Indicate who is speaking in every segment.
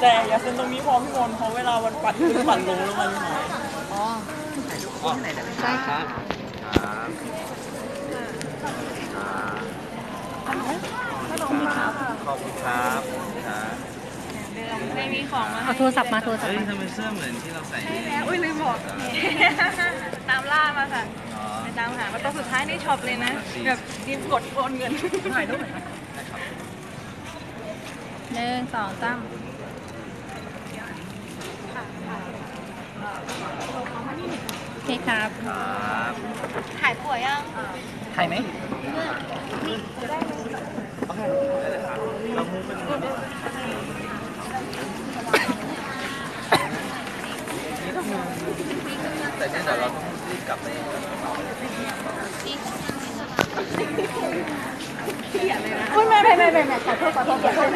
Speaker 1: แต่อย่าเซ็นตรงนี้พอพี่มนต์เพราะเวลาวันปัดขึ้นปัดลงแล้วมันหาย
Speaker 2: อ๋อใช่ค่ะ
Speaker 3: ครับครับขอบคุณครับครับ
Speaker 4: ไม่มีของมา
Speaker 2: เอาโทรศัพท์มาโทรศัพ
Speaker 3: เฮ้
Speaker 2: ท์
Speaker 3: ย
Speaker 2: มา
Speaker 3: ทำไมเสื้อเหมือนที่เราใส่นี่
Speaker 4: อุ้ยลืมบอกตามล่ามาค่ะ
Speaker 3: อ๋อ
Speaker 4: ไปตามหามาตัวสุดท้ายในช็อปเลยนะ แบบรีบกดโอนเงินถ่ายรูปหน่อย
Speaker 3: ด้ครับ
Speaker 2: หนึ่งสองสาม โอเคครับ
Speaker 3: ครับ
Speaker 4: ถ่ายป่วยยัง
Speaker 1: ถ่ายไหม
Speaker 3: ได้เลยครับเรามุกเป็นแต่เนี่ยเดี๋ยวเราต้องรีบกลับไป
Speaker 2: ไม่ไม่ไม่ไม่ไม่ขอโทษขอโทษขอโทษ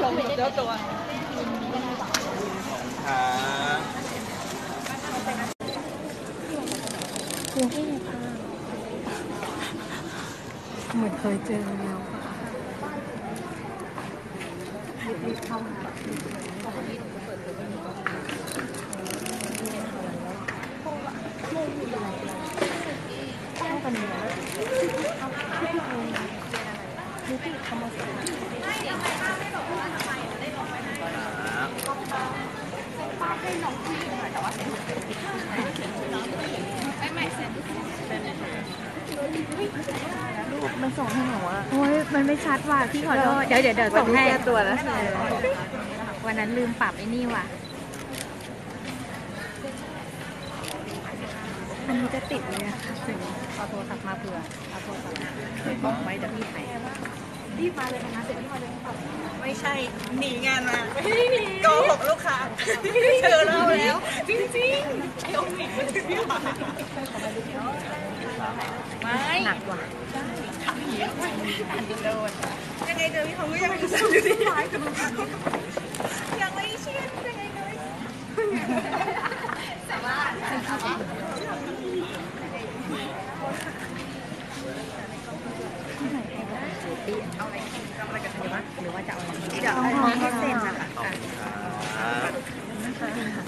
Speaker 4: ชมเจ้าตัว
Speaker 3: ครับ
Speaker 2: เหมือนเคยเจอแล้วค่ะ
Speaker 4: มันส่งให้หนูอะ
Speaker 2: โอ้ยมันไม่ชัดว่ะพี่ขอโทษเดี๋ยวเดี๋ยวเดี๋ยวส่งให้
Speaker 4: ตัวแล้ว
Speaker 2: วันนั้นลืมปรับไอ้นี่ว่ะ อันนี้จะติดเลยอะถึงเอาโทรศัพท์มาเผื่อเอาโทรศัพท์มาบอกไว้เดี๋ยวพี่ถ่าย
Speaker 4: รีบมาเลยนะคะเสร็จรีบมาเลยไม่ใช่หนีงานมาไม่ได้หนีโกหกลูกค้าเจอเราแล้ว จริงๆไอ้องค์หนีมันถึงที่มาไม่
Speaker 2: หนักว่ะ
Speaker 4: ยังไงเจอพี่เขาก็ยังอยู่สั่นอยู่ที่ไม้กันยังไม่เชื่อยังไงเลยแต่ว่า
Speaker 2: หรือว่าจะเอาอะไร
Speaker 4: เดี๋ยวให้เขาเซ็นนะคะ
Speaker 3: ขอบคุณครับ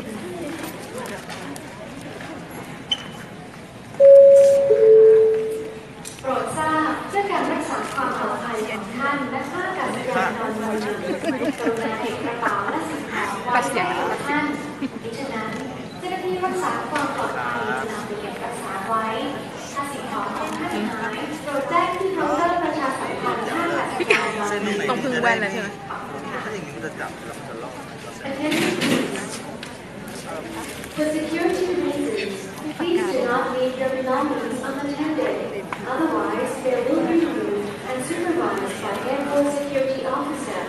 Speaker 5: โปรดทราบเพื่อการรักษาความปลอดภัยของท่านและท่าอากาศยานดอนเมืองกรุณาเก็บกระเป๋าและสิ่งของไว้ในของท่านมิฉะนั้นเจ้าหน้าที่รักษาความปลอดภัยจะนำไปเก็บรักษาไว้ ถ้าสิ่งของของท่านหายโปรดแจ้งที่เคาน์เตอร์ประชาสัม พันธ์ท่าอากาศยานดอน
Speaker 3: เส้น
Speaker 5: เมือง
Speaker 3: ตรงพึ่งแว่นเลยใช่ไหมถ้าอย่างนี้มันจะจับแล้วมันจะลอก
Speaker 5: Attention please. For security reasons, please do not leave your belongings unattended. Otherwise, they will be removed and supervised by airport security officer.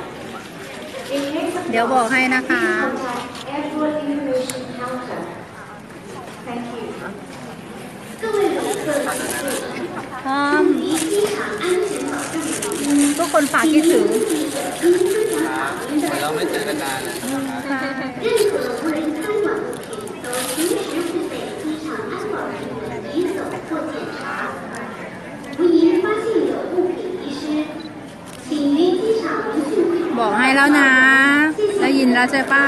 Speaker 5: In case of
Speaker 2: เดี๋ยวบอกให้นะคะ
Speaker 5: please contact airport information counter. Thank you.
Speaker 2: ทุกคนฝากคิดถึง
Speaker 3: เราไม่เจอกันนานบ
Speaker 2: อกให้แล้วนะ ได้ยินแล้วใช่ป้า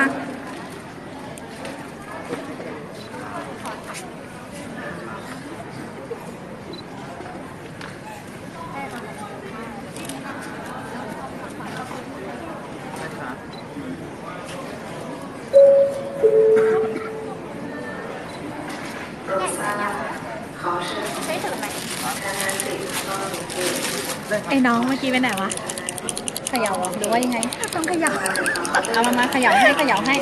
Speaker 2: ไอ้น้องเมื่อกี้ไปไหนวะเขย่าเหรอหรือว่ายังไงต้องเขย่าเอามามาเขย่าให้เขย่าให้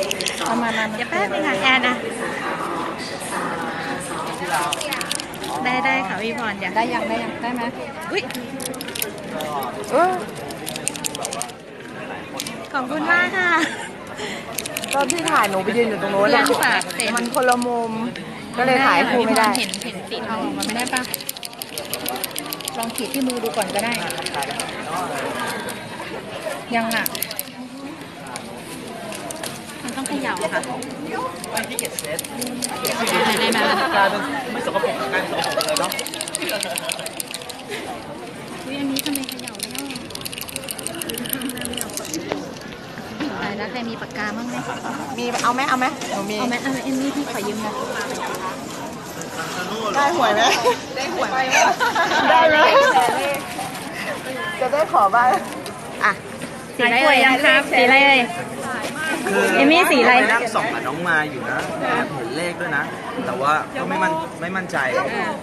Speaker 2: เอามามาเดี๋ยวแป๊บนึงค่ะแอนนะได้ได้ค่ะพี่บอลอยากได้ยังได้ยังได้ไหมอุ้ยขอบคุณมากค่ะ
Speaker 1: ตอนที่ถ่ายหนูไปยืนอยู่ตรงโน้น
Speaker 2: เพื่อ
Speaker 1: อะ
Speaker 2: นฝากเซ็น
Speaker 1: มันคนละมุม ก็เลยถ่ายคู่ไม่ได้
Speaker 2: เห็นเห็นสีทองมันไม่ได้ปะลองขีดที่มือดูก่อนก็ได้ ยังหักมันต้องเขย่าค่ะ
Speaker 3: ได้
Speaker 2: ไหม
Speaker 3: กลายเป็นไม่สกปรกกายเป็สกปรกเลยเนาะ
Speaker 2: วิอันนี้ทำไม
Speaker 4: เขย่าไม่
Speaker 2: ได้
Speaker 3: ตาแล้วใคร
Speaker 2: มีปากกาบ้างไห
Speaker 4: มมีเอาไหมเอาไหม
Speaker 2: เอาไหมเอาไหมเอ็มมี่พี่ขอยืมนะ
Speaker 4: ได้หวยไหมได้หวยไหมได้ไหมจะได้ขอบ้างอะ
Speaker 2: สีอะไรเอ่ยยังครับสีอะไรเอ่ย
Speaker 3: คือ
Speaker 2: เอมี่สีอะไร
Speaker 3: ปนั่งส่องกับน้องมาอยู่นะแอบเห็นเลขด้วยนะ แต่ว่าก็ไม่มั่นไม่มั่นใจ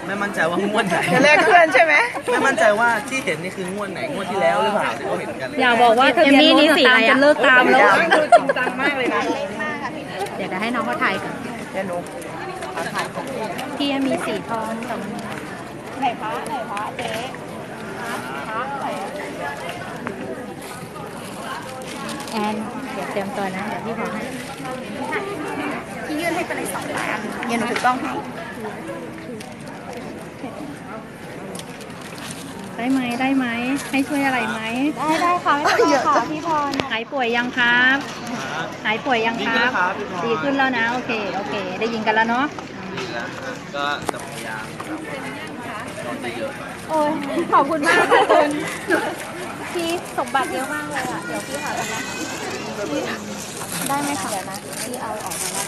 Speaker 3: ไม่มั่นใจว่างวดไหน
Speaker 4: จะเลขเคลื่อนใช่ไหม
Speaker 3: ไม่มั่นใจว่าที่เห็นนี่คืองวดไหนงวดที่แล้วหรือเปล่าที่เขาเห็นกัน
Speaker 2: อย่าบอกว่าเอมมี่นี่สีอะไรอะเลิกตามแล้ว
Speaker 4: ดูจริงจังมากเลยนะ
Speaker 2: เดี๋ยวจะให้น้องเขาถ่ายก่อน
Speaker 4: เดี๋ยวหนูเอาถ่าย ของพี่
Speaker 2: มีสีทองกับ
Speaker 4: ไหนพระไหนพระเจ๊พระไหน
Speaker 2: แอนเดี๋ยวเตรียมตัวนะเดี๋ยวพี่บอกให้
Speaker 4: พี่ยื่นให้ไปเลยสองอันเงินถูกต้องให้
Speaker 2: ได้ไหมได้ไหมให้ช่วยอะไรไหม
Speaker 4: ได้ได้ค่ะไม่เป็นไรค่ะพี่พร
Speaker 2: หายป่วยยังครับหายป่วยยังครับ
Speaker 3: ดีขึ้นแล้ว
Speaker 2: นะ โอเค โอเค ได้ยินกันแล้วเนาะ
Speaker 3: นะก็จะพยายามแบบนอนเยอะ
Speaker 2: โอ้ยขอบคุณมากค่ะคุณพี่สมบัติเยอะมากเลยอะ เดี๋ยวพี่หากันนะได้ไหมคะเดี๋ยวนะพี่เอาออกมาแล้ว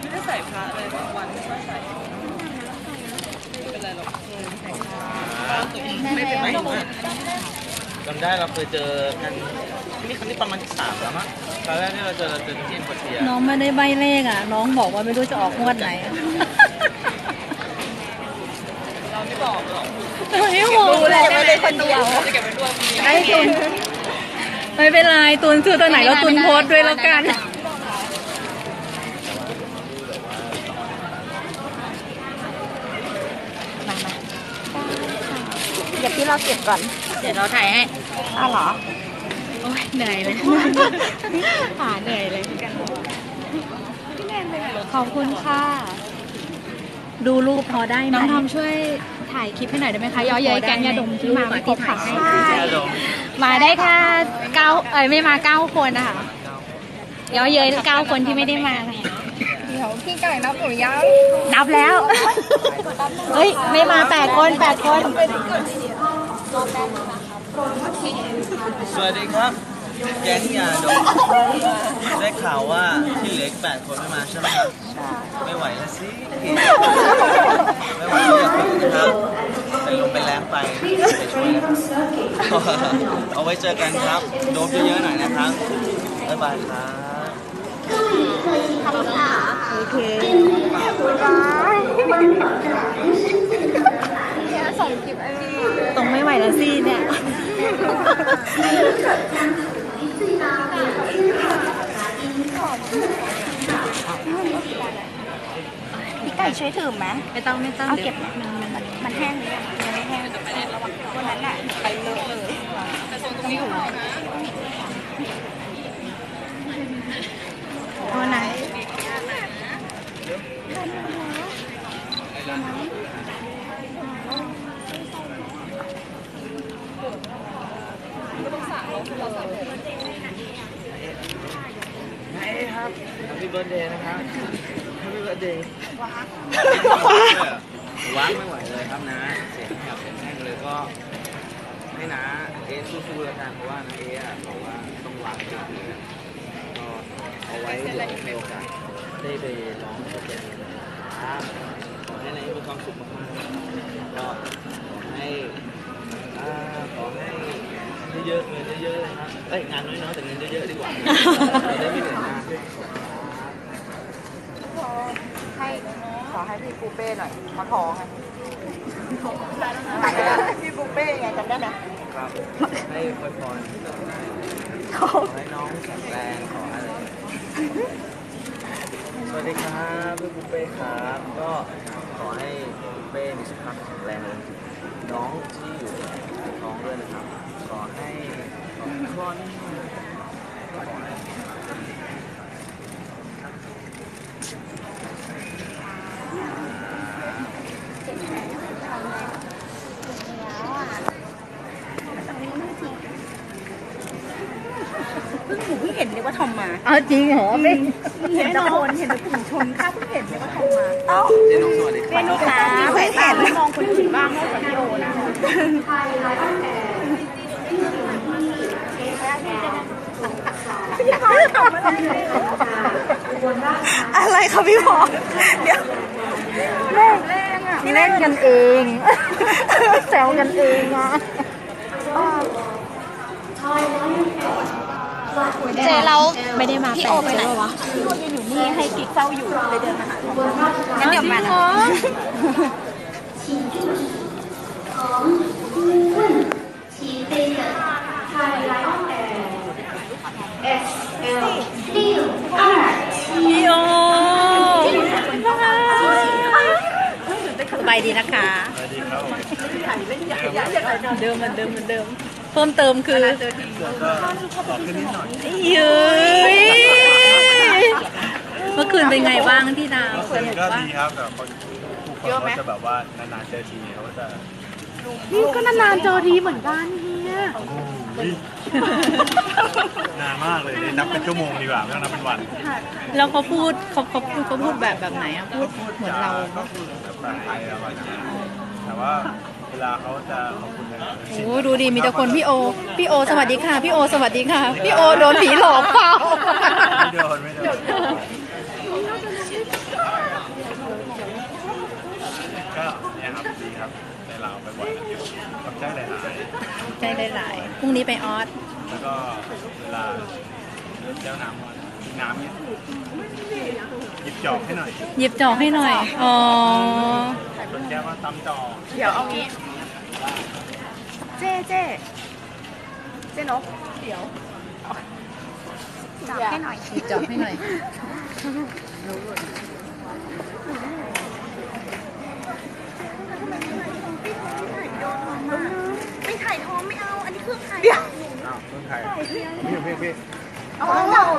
Speaker 1: ไม่ได้ใส่พระเลยบางวันไม่ใส่ไม่เป็นไรหรอก
Speaker 2: ได้ไหม
Speaker 3: ๆไม่ไม่ จำได้เราเคยเจอกันนี่ครั้งที่ประมาณที่สามแล้วมั้งครั้งแรกที่เราเจอเราเจอที่เอ็มโคเทีย
Speaker 2: น้องไม่ได้ใบเลขอะ น้องบอกว่าไม่รู้จะออกงวดไหน
Speaker 1: เราไม่บอกหรอก
Speaker 2: ไม่บอก
Speaker 4: รู้เลยไม่ได้คนเดียว
Speaker 1: จะเก็บไว้ด้วยพรุ่งนี้
Speaker 2: ไอ้ตุนไม่เป็นไรตุนซื้อตัวไหนก็ตุนโพสต์ด้วยแล้วกัน
Speaker 4: เดี๋ยวพี่เราเก็บก่อน
Speaker 2: เดี๋ยวเราถ่ายให้
Speaker 4: อ้าวเหรอ
Speaker 2: โอ้ยเหนื่อยเลย หาเหนื่อยเลยขอบคุณค่ะ ดูรูปพอได้ไหมน้องทอมช่วยถ่ายคลิปให้หน่อยได้ไหมคะย้อเย้ยแกงยาดมที่มาที่ถ่ายให้มาได้แค่เก้าเอ้ยไม่มาเก้าคนนะคะย้อเย้ยเก้าคนที่ไม่ได้มา
Speaker 4: เดี๋ยวพี่ไก่นับหนูยัง
Speaker 2: นับแล้ว เฮ้ย ไม่มาแปดคนแปดคน
Speaker 3: สวัสดีครับ แก๊งยาดมได้ข่าวว่าที่เหลืออีกแปดคนไม่มาใช่ไหมครับไม่ไหวแล้วสิไม่ไหวแล้วอย่าพึ่งนะครับเป็นลมเป็นแรงไปไปช่วยนะครับเอาไว้เจอกันครับ โดมเยอะๆหน่อยนะครับบ๊ายบายครับ
Speaker 4: โอเค
Speaker 2: ตรงไม่ไหวแล้วสิเนี่ย
Speaker 4: พี่ไก่ช่วยถือไหม
Speaker 2: ไม่ต้องไม่ต้อง
Speaker 4: เอาเก็บมันมันมันแห้งหรือยังยังไม่แห้งวันนั้นน่ะไปเลอะเลยต้องถือ
Speaker 2: โทษนะ
Speaker 3: ไงครับ Happy birthday นะครับ Happy birthday ว้างไม่ไหวเลยครับนะเสียงแหบเสียงแห้งเลยก็ให้นะเอสู้ๆแล้วกันเพราะว่านะเอะอะบอกว่าต้องวางจุดเลยก็เอาไว้เดี๋ยวมีโอกาสได้ไปร้องเพลงครับขอให้นายมีความสุขมากๆก็ขอให้ขอให้ เยอะๆเงินเยอะๆนะครับเอ้ยงานน้อยๆแต่เงินเยอะๆดีกว่าจะได้ไม่เหนื่อยงาน
Speaker 4: ให้ขอให้พี่ปูเป้หน่อยมาขอไงพี่ปูเป้ไงจำได้ไหม
Speaker 3: ครับให้คอยพรขอให้น้องแข็งแรงขออะไรสวัสดีครับพี่ปุ้เป้ครับก็ขอให้ปุ้เป้มีสุขภาพแข็งแรงเลยน้องที่อยู่ในท้องด้วยนะครับ อให้ขอให้คลอดขอให้
Speaker 4: เพิ่งหนูเพิ่งเห็นเลยว่าทอมมา
Speaker 2: เอาจริงเหรอไม่
Speaker 4: เห็นแต่คนเห็นแต่กลุ่มชนข้าเพิ่งเห็นเลยว่าทอมมาเอ้า
Speaker 3: เจนุกสวัสดีครับ
Speaker 4: ลูกค้าสายตาไม่มองคนอื่นบ้างนอกจากพี่โอนะ
Speaker 5: ไทยไลออนแอร์
Speaker 4: พ อะไรคะพี่พอเดี๋ยว
Speaker 2: เล่นกันเองแซวกันเองอะเจเราไม่ได้มาพี่โอไปไหนวะ
Speaker 4: นี่ให้กิ๊กเฝ้าอยู่เลยเดินมาหางั้นเดี๋ยวมานะ
Speaker 2: สบายดีนะคะ
Speaker 1: เดิมเหมือนเดิมเหมือนเดิม
Speaker 2: เพิ่มเติมคือ
Speaker 3: ย
Speaker 2: เย้ยเมื่อคืนเป็นไงบ้างที่ดาว
Speaker 6: ก็ดีครับแต่คนผู้คนเขาจะแบบว่านานๆเจอทีเขาจะ
Speaker 2: นี่ก็นานๆเจอทีเหมือนกันเฮีย
Speaker 6: อุ๊ยนานมากเลยนับเป็นชั่วโมงดีกว่าไม่ต้องนับเป็นวัน
Speaker 2: แล้วเขาพูดเขาเขาพูดเขาพูดแบบแบบไหนอะพูดเหมือนเรา
Speaker 6: ก็พูดแบบภาษาไทยอะไรอย่างเงี้ยแต่ว่าเวลาเขาจะขอบคุณอะไร
Speaker 2: โอ้ดูดีมีแต่คนพี่โอ พี่โอสวัสดีค่ะ พี่โอสวัสดีค่ะ พี่โอโดนผีหลอกเปล่า
Speaker 6: ไม่โดนไม่โดนก็เนี่ย ครับดีครับในเราไปบ่อยๆขอบใจหลาย
Speaker 2: ใจหลายๆพรุ่งนี้ไปออส
Speaker 6: ๆแล้วก็เวลาเจ้าน้ำมันน้ำเนี่ยหยิบจอกให้หน่อย
Speaker 2: หยิบจอกให้หน่อย อ๋อ
Speaker 6: ส่วนแก้วว่าตำจอก
Speaker 4: เดี๋ยวเอางี้ เจ๊เจ๊เจ๊นกเดี๋ยวจับให้หน่อย
Speaker 2: หยิบจอกให้หน่อย
Speaker 4: ไม่ถ่ายท้องไม่เอา อันนี้คือถ่าย
Speaker 6: อ้าวเพิ่งใครพี่พี่พี่
Speaker 4: เอา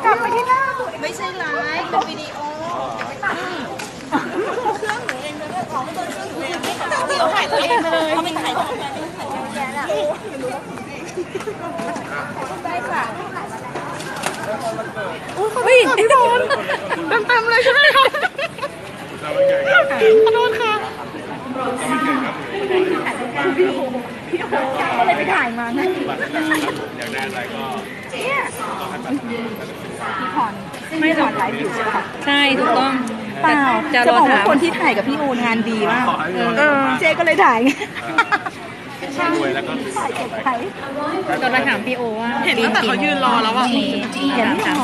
Speaker 4: กลับไปที่หน้าตัวไม่ใช่ไลฟ์เป็นวิดีโอเครื่องหนูเองจะเลือกของไม่โดนเครื่องหนูเองไม่เขาถ่ายตัวเองเลยเขาไม่ถ่ายตัวเองไม่ถ่ายตัวเองแล้วได้ค่ะ
Speaker 2: เฮ้ยโดนเต็มเต็มๆเลยใช่ไหมคะ
Speaker 6: เราไม่เกิดครับ
Speaker 2: ขอโทษค่ะ
Speaker 6: เราไม่เก็
Speaker 2: เลยไปถ่ายมานะ
Speaker 6: บัตรต่างๆครับผมอยากได้อะไรก็ต้องให้บัตร
Speaker 4: ไม่ถอดไลฟ์อยู่ใช่ไหมคะ
Speaker 2: ใช่ถูกต้อง
Speaker 4: เปล่า
Speaker 2: จะ
Speaker 4: บ
Speaker 2: อ
Speaker 4: กว่าคนที่ถ่ายกับพี่โองานดีมากเออเจ๊ก็เลยถ่ายไง
Speaker 6: รวยแล้วก็ตอไป
Speaker 2: ก็มาถามพี่โอว่า
Speaker 1: เห็นตั้งแต่เขายืนรอแล้วอะ
Speaker 2: ถามถาม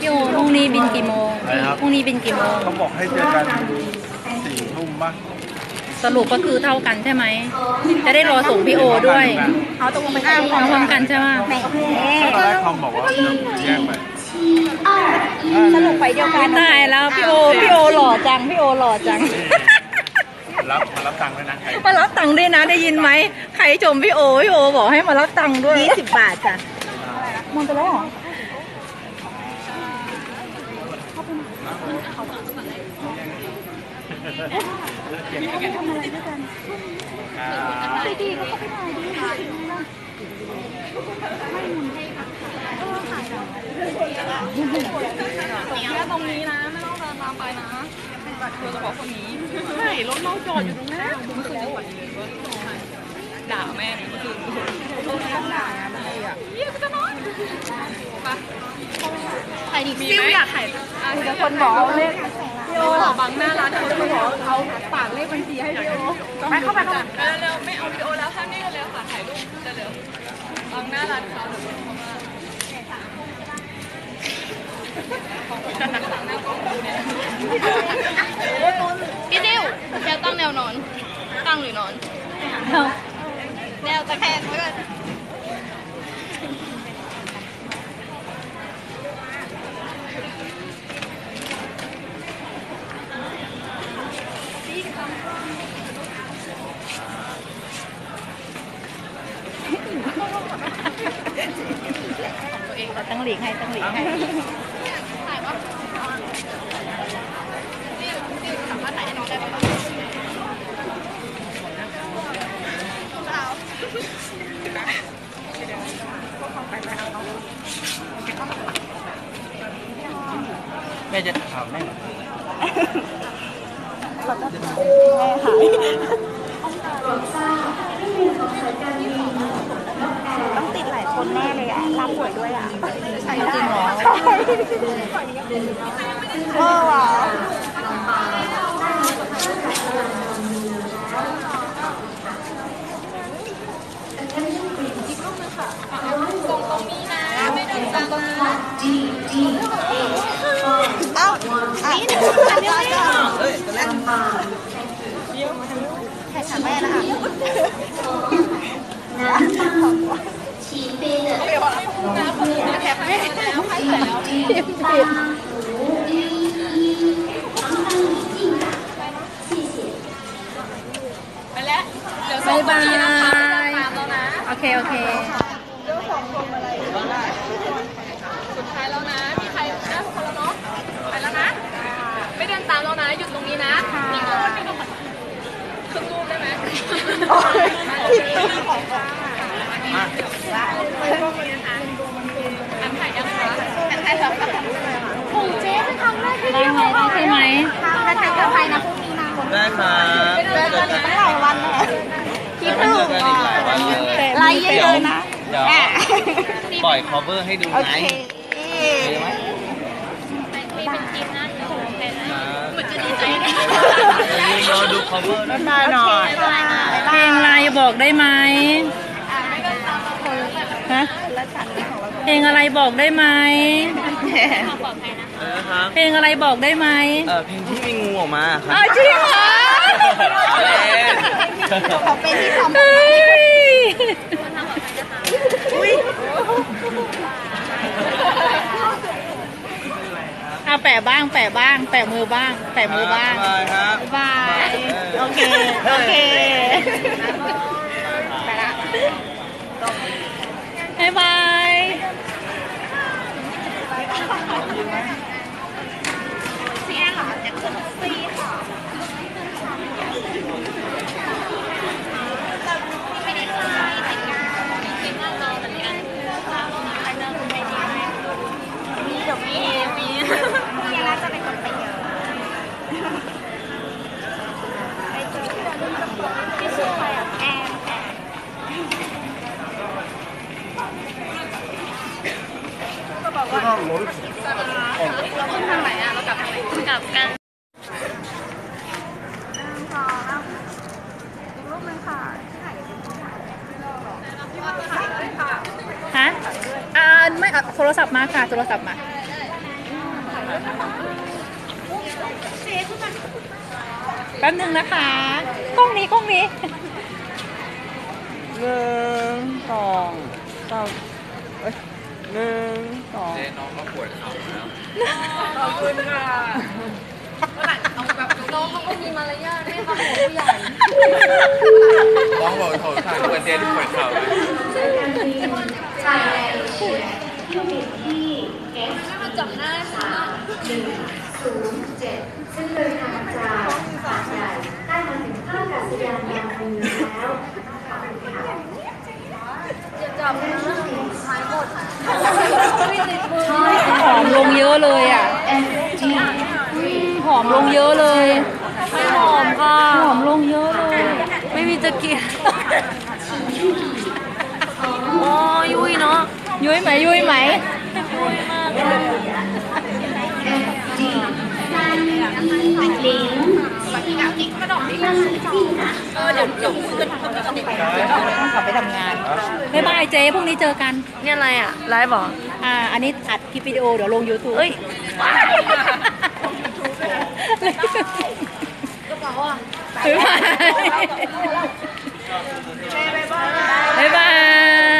Speaker 2: พี่โอพรุ่งนี้บินกี่โมงพรุ่งนี้บินกี่โมง
Speaker 6: เขาบอกให้เจอกันสี่ทุ่มป่ะ
Speaker 2: สรุปก็คือเท่ากันใช่ไหม จะได้รอส่งพี่โอด้วย
Speaker 4: เอาตรงไป
Speaker 2: อ้าวพร้อมกันใช่ไหม
Speaker 6: ตอนแรกทอมบอกว่าจะแยกไป
Speaker 4: สรุปไปเดียวกัน
Speaker 2: ตายแล้วพี่โอพี่โอหล่อจังพี่โอหล่อจัง
Speaker 6: รับมารับตังค์ด้วยนะใคร
Speaker 2: มารับตังค์ด้วยนะได้ยินไหมใครชมพี่โอพี่โอบอกให้มารับตังค์ด้วย
Speaker 4: ยี่สิบบาทจ้ะมองไปแล้วเหรอ
Speaker 2: เดี๋ยวเขาไปทำอะไรด้วยกัน
Speaker 1: ไปดีเขาไปถ่ายดีถ่ายไม่หมุนให้ค่ะเออถ่ายแล้วตรงนี้นะไม่ต้องเดินตามไปนะเป็นบัตรเฉพาะคนนี้ไม่รถน้องจอดอยู่ตรงนี้นเมื่อจังหวัดเลยรถด่าแม่เมื่อคืต้องด่านะบางทีอะเยี่ยมจะนอนไปถ่ายดิซิวอยากถ่ายแต่คนบอกเลข โอขอบังหน้าร้านเขาจะบอกเอาปากเลขบัญชีให้พี่โอไปเข้าไปเข้าไปเร็วๆไม่เอาพี่โอแล้วท่านนี่เร็วค่ะถ่ายรูปเร็วๆบังหน้าร้านเขาเดี๋ยวเขามา
Speaker 7: พี่ดิวแกตั้งแนวนอน ตั้งหรือนอน แนวตะแคงไว้ก่ อน
Speaker 2: ตั้งหลีกให้ตั้งหลีกให้
Speaker 7: ถ่ายปะดิวดิวสามารถถ่ายให้น้องได้ปะ
Speaker 3: แม่จะถามแม่
Speaker 4: ต้องติดหลายคนแน่ เลยอะรับหวยด้วยอะเออว่ะเอ้าอะนี่อันนี้ไม่ได้
Speaker 3: เฮ้ยตอนแรก
Speaker 4: แค่ถามแม่นะคะ
Speaker 5: ฉีดปีเนี่ยไม่พู
Speaker 1: ไม่แล้วไปแล้วนะ
Speaker 2: โอเค โอเค
Speaker 1: สุดท้ายแล้วนะ มีใครนะคนลเนาะไปแล้วนะ ไม่เดินตามแล้นะ หยุดตรงนี้นะนี่ต้รึ่รูปได้ไหม
Speaker 4: ที่ตื้อของ
Speaker 3: มา
Speaker 1: อันถ่ายยังคะ
Speaker 2: ได้ไหมได้ใช่ไหม
Speaker 4: ถ้าทางกระไพนะพรุ่งนี้นะ
Speaker 3: ได้ครับ
Speaker 4: เจอกันอีกตั้งหลายวันแน่
Speaker 3: ได้มาเจอกันอีกหลายวันเลย
Speaker 4: ไลฟ์เยอะๆนะ
Speaker 3: เดี๋ยวปล่อย cover ให้ดู
Speaker 4: โอ
Speaker 3: ไง
Speaker 4: เค
Speaker 3: ดีไหม
Speaker 7: มีเป็นทีมนั่นโอเคนะ
Speaker 3: เหมือนจะดีใจนะรอดู cover ด้วย
Speaker 4: มาหน่อย
Speaker 2: เพลงอะไรบอกได้ไหม ฮะเพลงอะไรบอกได้ไหม
Speaker 3: เออครับ
Speaker 2: เพลงอะไรบอกได้ไหม
Speaker 3: เออเพลงที่มีงูออกมาครั
Speaker 2: อ้าวจริงเหรอ
Speaker 4: ขอเป็นที่ทำ
Speaker 2: เฮ้ยเอาแปะบ้างแปะบ้าง แปะมือบ้าง แปะมือบ้าง
Speaker 3: บายครับ
Speaker 2: บ๊ายบาย
Speaker 4: โอเค โอเค
Speaker 2: บ๊ายบาย
Speaker 4: นี่เดี๋ยวมีมีพี่น่าจะเป็นคนไปเยอะไปเจอที่เราเล่นกับที่ชื่ออะไรอะแอมแอม
Speaker 1: เราขึ้นทางไหนอะเรากลับทางไหน
Speaker 7: กลับกัน
Speaker 2: ฮะอ่าไม่เอาโทรศัพท์มาค่ะ โทรศัพท์มาแป๊บนึงนะคะ กล้องนี้กล้องนี้
Speaker 3: หนึ่งสองสามเอ้ยหนึ่งสอง
Speaker 1: ข อบคุณค่ะเอาแบบน้องเขาก็มีมารยาทไม่ค่ะผู้ใหญ่
Speaker 6: ร้องบอกเขาถ่ายรูปกันเจนปวดเข่าเลย
Speaker 5: สายการบินไทยแอร์เอเชียเที่ยวบินที่ S สามหนึ่งศูนย์เจ็ดซึ่งเดินทางจากหาดใหญ่ได้มาถึงท่าอากาศยานดอนเมืองแล้วขอบคุณค่ะ จับนะหายหมด
Speaker 2: ไอมลงเยอะเลยอะหอมลงเยอะเลยไม่หอมค่ะผอมลงเยอะเลย ไม่มีตะเกียบโอ้ยุ้ยเนาะยุ้ยไหมยุ้ยไหม
Speaker 5: ยุ้ยมากเลยลิง
Speaker 2: ก
Speaker 5: ระดกเออเดี๋ยวเ
Speaker 7: ดี๋ยวคุยกัน ก
Speaker 2: ลับไปทำงานบ๊ายบายเจ๊พรุ่งนี้เจอกัน
Speaker 1: เนี่ยอะไรอะไลฟ์บอก
Speaker 2: อ่า อันนี้อัดคลิปวิดีโอเดี๋ยวลง YouTube เอ้ยกระเป๋าอะบ๊ายบายบ๊ายบาย